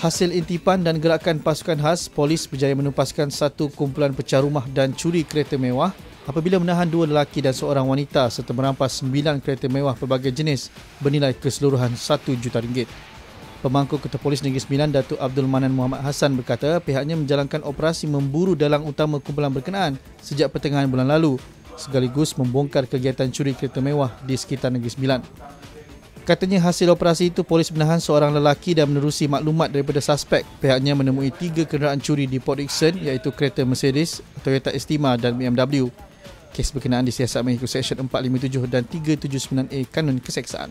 Hasil intipan dan gerakan pasukan khas, polis berjaya menupaskan satu kumpulan pecah rumah dan curi kereta mewah apabila menahan dua lelaki dan seorang wanita serta merampas sembilan kereta mewah pelbagai jenis bernilai keseluruhan satu juta ringgit. Pemangku Ketua Polis Negeri Sembilan Datuk Abdul Manan Muhammad Hassan berkata pihaknya menjalankan operasi memburu dalang utama kumpulan berkenaan sejak pertengahan bulan lalu sekaligus membongkar kegiatan curi kereta mewah di sekitar Negeri Sembilan. Katanya hasil operasi itu polis menahan seorang lelaki dan menerusi maklumat daripada suspek. Pihaknya menemui tiga kenderaan curi di Port Dickson iaitu kereta Mercedes, Toyota Estima dan BMW. Kes berkenaan disiasat mengikut Seksyen 457 dan 379A Kanun Keseksaan.